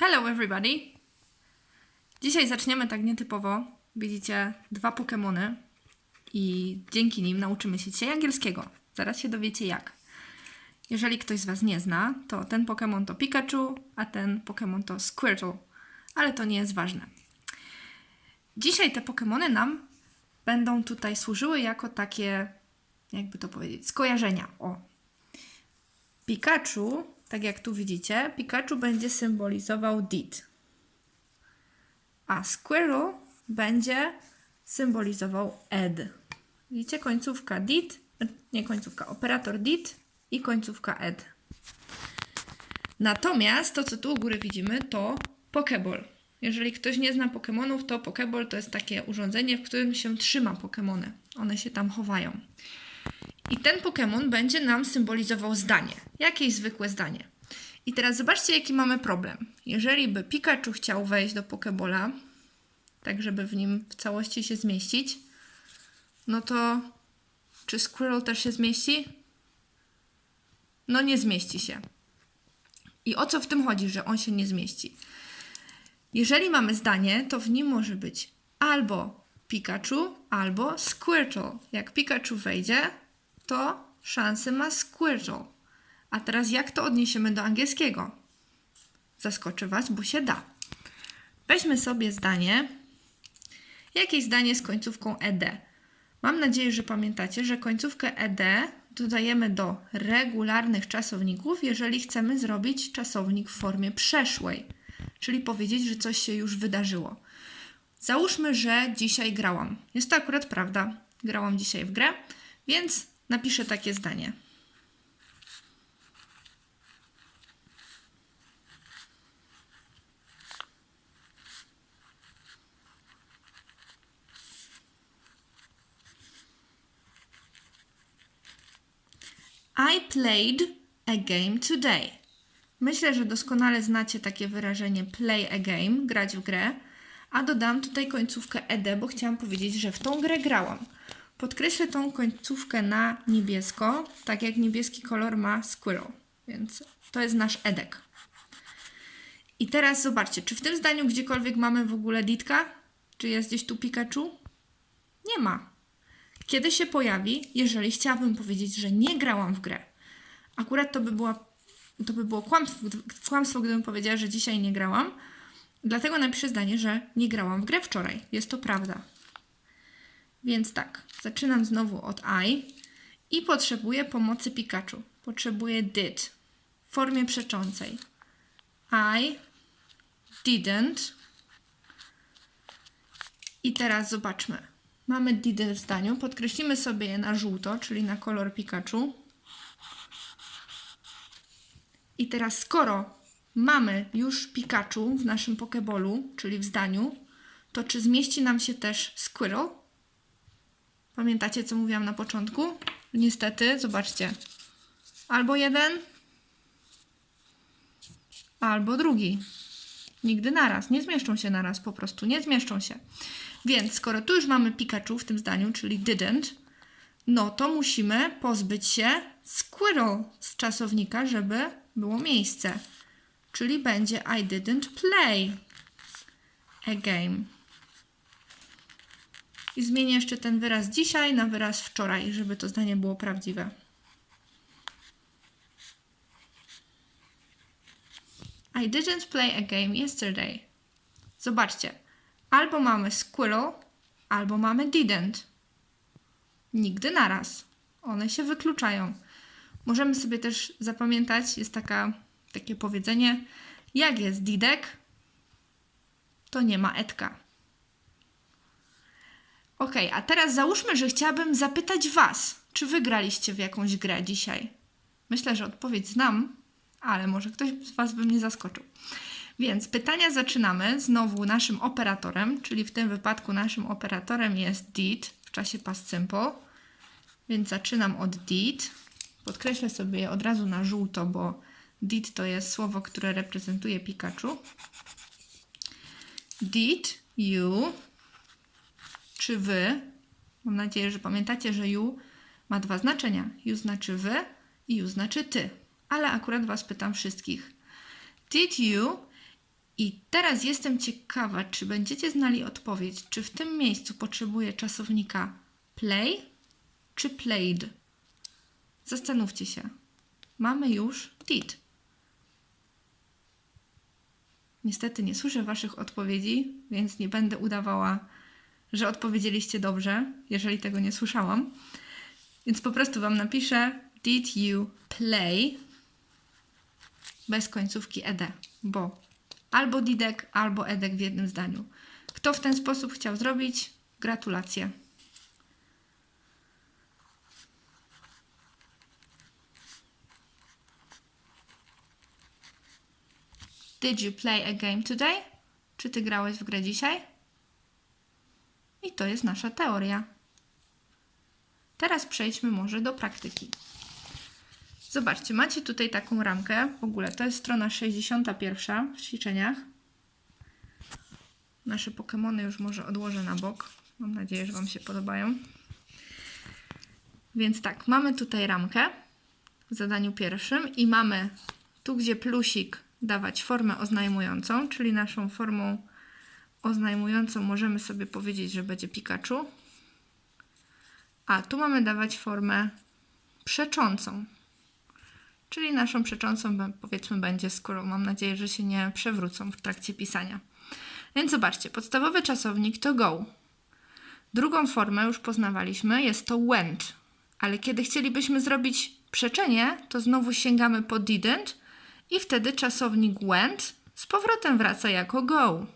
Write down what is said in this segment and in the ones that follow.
Hello everybody! Dzisiaj zaczniemy tak nietypowo. Widzicie dwa Pokémony i dzięki nim nauczymy się dzisiaj angielskiego. Zaraz się dowiecie jak. Jeżeli ktoś z Was nie zna, to ten Pokémon to Pikachu, a ten Pokémon to Squirtle. Ale to nie jest ważne. Dzisiaj te Pokémony nam będą tutaj służyły jako takie, jakby to powiedzieć, skojarzenia. O, Pikachu, tak jak tu widzicie, Pikachu będzie symbolizował did. A Squirrel będzie symbolizował ed. Widzicie, końcówka did, nie końcówka, operator did i końcówka ed. Natomiast to, co tu u góry widzimy, to Pokeball. Jeżeli ktoś nie zna Pokémonów, to Pokeball to jest takie urządzenie, w którym się trzyma Pokémony. One się tam chowają. I ten Pokémon będzie nam symbolizował zdanie. Jakieś zwykłe zdanie. I teraz zobaczcie, jaki mamy problem. Jeżeli by Pikachu chciał wejść do Pokebola, tak żeby w nim w całości się zmieścić, no to czy Squirrel też się zmieści? No nie zmieści się. I o co w tym chodzi, że on się nie zmieści? Jeżeli mamy zdanie, to w nim może być albo Pikachu, albo Squirtle. Jak Pikachu wejdzie, to szansę ma Squirtle. A teraz jak to odniesiemy do angielskiego? Zaskoczy Was, bo się da. Weźmy sobie zdanie, jakieś zdanie z końcówką ed. Mam nadzieję, że pamiętacie, że końcówkę ed dodajemy do regularnych czasowników, jeżeli chcemy zrobić czasownik w formie przeszłej, czyli powiedzieć, że coś się już wydarzyło. Załóżmy, że dzisiaj grałam. Jest to akurat prawda. Grałam dzisiaj w grę, więc napiszę takie zdanie. I played a game today. Myślę, że doskonale znacie takie wyrażenie play a game, grać w grę, a dodam tutaj końcówkę ed, bo chciałam powiedzieć, że w tą grę grałam. Podkreślę tą końcówkę na niebiesko, tak jak niebieski kolor ma squirrel, więc to jest nasz edek. I teraz zobaczcie, czy w tym zdaniu gdziekolwiek mamy w ogóle ditka? Czy jest gdzieś tu Pikachu? Nie ma. Kiedy się pojawi, jeżeli chciałabym powiedzieć, że nie grałam w grę? Akurat to by, była, to by było kłamstwo, kłamstwo, gdybym powiedziała, że dzisiaj nie grałam. Dlatego napiszę zdanie, że nie grałam w grę wczoraj. Jest to prawda. Więc tak, zaczynam znowu od I i potrzebuję pomocy Pikachu. Potrzebuję did w formie przeczącej. I didn't. I teraz zobaczmy. Mamy did w zdaniu. Podkreślimy sobie je na żółto, czyli na kolor Pikachu. I teraz skoro mamy już Pikachu w naszym Pokebolu, czyli w zdaniu, to czy zmieści nam się też Squirrel? Pamiętacie, co mówiłam na początku? Niestety, zobaczcie. Albo jeden, albo drugi. Nigdy naraz. Nie zmieszczą się naraz, po prostu nie zmieszczą się. Więc skoro tu już mamy Pikachu w tym zdaniu, czyli didn't, no to musimy pozbyć się squirrel z czasownika, żeby było miejsce. Czyli będzie I didn't play a game. I zmienię jeszcze ten wyraz dzisiaj na wyraz wczoraj, żeby to zdanie było prawdziwe. I didn't play a game yesterday. Zobaczcie. Albo mamy squirrel, albo mamy didn't. Nigdy naraz. One się wykluczają. Możemy sobie też zapamiętać, jest taka, takie powiedzenie, jak jest didek, to nie ma etka. Ok, a teraz załóżmy, że chciałabym zapytać Was, czy wygraliście w jakąś grę dzisiaj? Myślę, że odpowiedź znam, ale może ktoś z Was by mnie zaskoczył. Więc pytania zaczynamy znowu naszym operatorem, czyli w tym wypadku naszym operatorem jest did w czasie past simple. Więc zaczynam od did. Podkreślę sobie je od razu na żółto, bo did to jest słowo, które reprezentuje Pikachu. Did you czy wy? Mam nadzieję, że pamiętacie, że you ma dwa znaczenia. You znaczy wy i you znaczy ty. Ale akurat was pytam wszystkich. Did you I teraz jestem ciekawa, czy będziecie znali odpowiedź, czy w tym miejscu potrzebuję czasownika play czy played. Zastanówcie się. Mamy już did. Niestety nie słyszę Waszych odpowiedzi, więc nie będę udawała, że odpowiedzieliście dobrze, jeżeli tego nie słyszałam. Więc po prostu Wam napiszę Did you play bez końcówki ed, bo albo didek, albo edek w jednym zdaniu. Kto w ten sposób chciał zrobić? Gratulacje. Did you play a game today? Czy ty grałeś w grę dzisiaj? To jest nasza teoria. Teraz przejdźmy może do praktyki. Zobaczcie, macie tutaj taką ramkę. W ogóle to jest strona 61 w ćwiczeniach. Nasze Pokémony już może odłożę na bok. Mam nadzieję, że Wam się podobają. Więc tak, mamy tutaj ramkę w zadaniu pierwszym i mamy tu, gdzie plusik dawać formę oznajmującą, czyli naszą formą oznajmującą możemy sobie powiedzieć, że będzie Pikachu. A tu mamy dawać formę przeczącą. Czyli naszą przeczącą powiedzmy będzie skoro mam nadzieję, że się nie przewrócą w trakcie pisania. Więc zobaczcie, podstawowy czasownik to go. Drugą formę już poznawaliśmy, jest to went. Ale kiedy chcielibyśmy zrobić przeczenie, to znowu sięgamy po didn't i wtedy czasownik went z powrotem wraca jako go.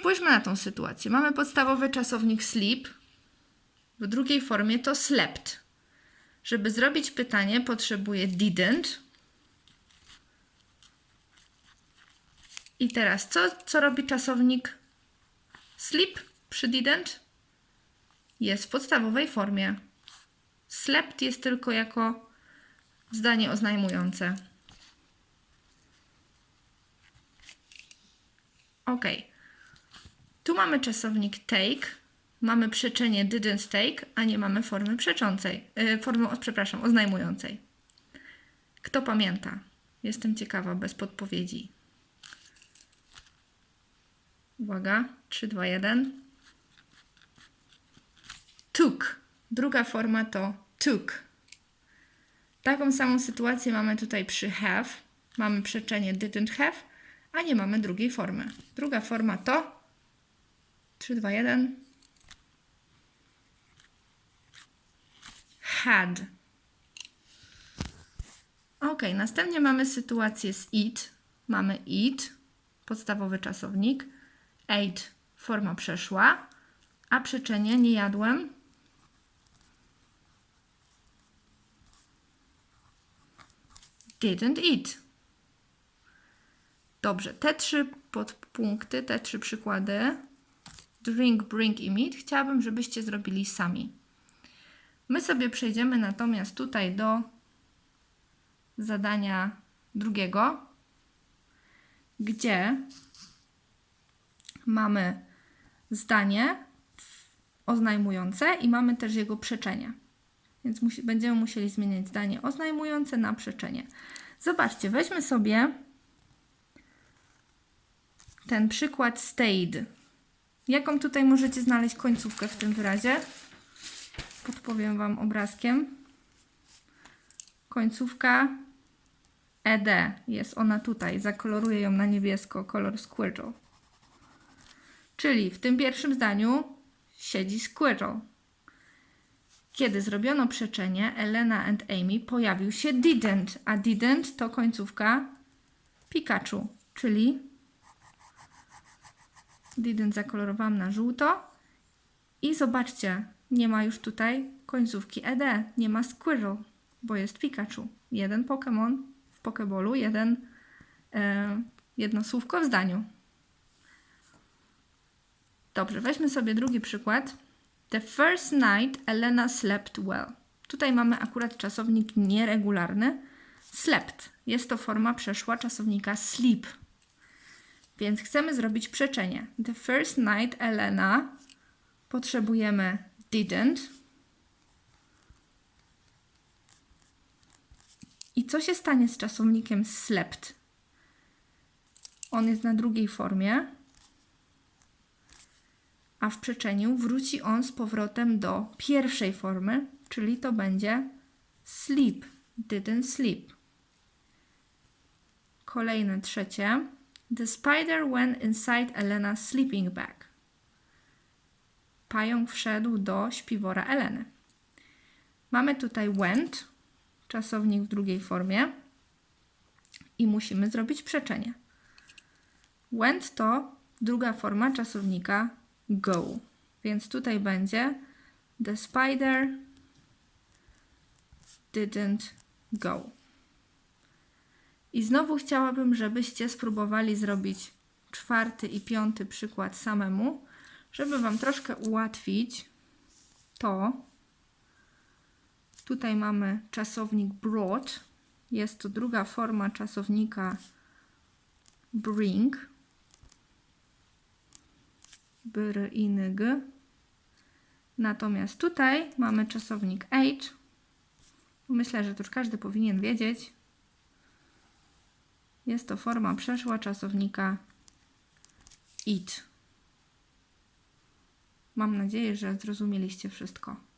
Spójrzmy na tą sytuację. Mamy podstawowy czasownik sleep. W drugiej formie to slept. Żeby zrobić pytanie, potrzebuję didn't. I teraz, co, co robi czasownik sleep przy didn't? Jest w podstawowej formie. Slept jest tylko jako zdanie oznajmujące. Ok. Tu mamy czasownik take, mamy przeczenie didn't take, a nie mamy formy przeczącej, yy, formy, przepraszam, oznajmującej. Kto pamięta? Jestem ciekawa, bez podpowiedzi. Uwaga, 3, 2, 1. Took. Druga forma to took. Taką samą sytuację mamy tutaj przy have. Mamy przeczenie didn't have, a nie mamy drugiej formy. Druga forma to 3, 2, 1. Had. Ok, następnie mamy sytuację z eat. Mamy eat, podstawowy czasownik. Ate, forma przeszła. A przeczenie nie jadłem. Didn't eat. Dobrze, te trzy podpunkty, te trzy przykłady drink, bring i meet chciałabym, żebyście zrobili sami. My sobie przejdziemy natomiast tutaj do zadania drugiego, gdzie mamy zdanie oznajmujące i mamy też jego przeczenie. Więc musi, będziemy musieli zmieniać zdanie oznajmujące na przeczenie. Zobaczcie, weźmy sobie ten przykład stayed. Jaką tutaj możecie znaleźć końcówkę w tym wyrazie? Podpowiem Wam obrazkiem. Końcówka ed jest ona tutaj. Zakoloruję ją na niebiesko, kolor squirrel. Czyli w tym pierwszym zdaniu siedzi squirrel. Kiedy zrobiono przeczenie, Elena and Amy pojawił się didn't, a didn't to końcówka Pikachu, czyli didn't zakolorowałam na żółto. I zobaczcie, nie ma już tutaj końcówki ed, nie ma squirrel, bo jest Pikachu. Jeden Pokémon w Pokeballu, jeden, e, jedno słówko w zdaniu. Dobrze, weźmy sobie drugi przykład. The first night Elena slept well. Tutaj mamy akurat czasownik nieregularny. Slept. Jest to forma przeszła czasownika sleep. Więc chcemy zrobić przeczenie. The first night Elena potrzebujemy didn't. I co się stanie z czasownikiem slept? on jest na drugiej formie, a w przeczeniu wróci on z powrotem do pierwszej formy, czyli to będzie sleep, didn't sleep. Kolejne trzecie. The spider went inside Elena's sleeping bag. Pająk wszedł do śpiwora Eleny. Mamy tutaj went, czasownik w drugiej formie i musimy zrobić przeczenie. Went to druga forma czasownika go, więc tutaj będzie the spider didn't go. I znowu chciałabym, żebyście spróbowali zrobić czwarty i piąty przykład samemu, żeby Wam troszkę ułatwić to. Tutaj mamy czasownik brought. Jest to druga forma czasownika bring. Bring. Natomiast tutaj mamy czasownik ate. Myślę, że to już każdy powinien wiedzieć. Jest to forma przeszła czasownika eat. Mam nadzieję, że zrozumieliście wszystko.